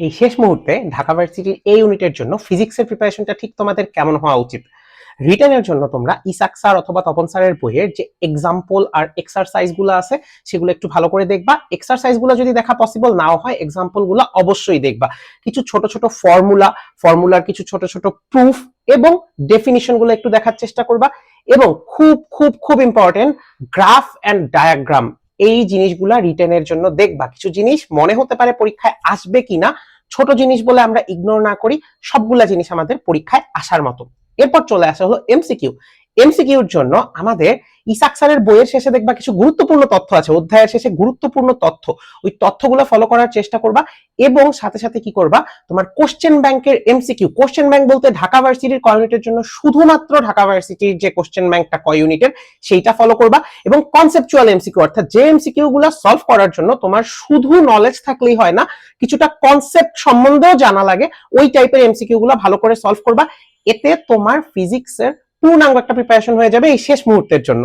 এই শেষ মুহূর্তে ঢাকা ভার্সিটির এই ইউনিটের জন্য ফিজিক্সের প্রিপারেশনটা ঠিক তোমাদের কেমন হওয়া উচিত? রিটার্নের জন্য তোমরা ইসাক স্যার অথবা তপন স্যারের বইয়ের যে এক্সাম্পল আর এক্সারসাইজগুলো আছে, সেগুলো একটু ভালো করে দেখবা। এক্সারসাইজগুলো যদি দেখা পসিবল নাও হয় এক্সাম্পলগুলো অবশ্যই দেখবা। কিছু ছোট ছোট ফর্মুলা ফর্মুলার কিছু ছোট ছোট প্রুফ এবং ডেফিনিশনগুলো একটু দেখার চেষ্টা করবা। এবং খুব খুব খুব ইম্পর্টেন্ট গ্রাফ অ্যান্ড ডায়াগ্রাম এই জিনিসগুলা রিটেনের জন্য দেখবা। কিছু জিনিস মনে হতে পারে পরীক্ষায় আসবে কিনা, ছোট জিনিস বলে আমরা ইগনোর না করি, সবগুলা জিনিস আমাদের পরীক্ষায় আসার মতো। এরপর চলে আসা হলো এমসিকিউ এমসিকিউর জন্য আমাদের ইসাক স্যারের বইয়ের শেষে দেখবা কিছু গুরুত্বপূর্ণ তথ্য আছে। অধ্যায়ের শেষে গুরুত্বপূর্ণ তথ্য। ওই তথ্যগুলো ফলো করার চেষ্টা করবা এবং সাথে সাথে কি করবা? তোমার কোশ্চেন ব্যাংকের এমসিকিউ কোশ্চেন ব্যাংক বলতে ঢাকা ভার্সিটির কয় ইউনিটের জন্য শুধুমাত্র ঢাকা ভার্সিটির যে কোশ্চেন ব্যাংকটা কয় ইউনিটের সেইটা ফলো করবা এবং কনসেপচুয়াল এমসিকিউ অর্থাৎ যে এমসিকিউ গুলো সলভ করার জন্য তোমার শুধু নলেজ থাকলেই হয় না, কিছুটা কনসেপ্ট সম্বন্ধেও জানা লাগে, ওই টাইপের এমসিকিউ গুলো ভালো করে সলভ করবা। এতে তোমার ফিজিক্সের পূর্ণাঙ্গ একটা প্রিপারেশন হয়ে যাবে এই শেষ মুহূর্তের জন্য।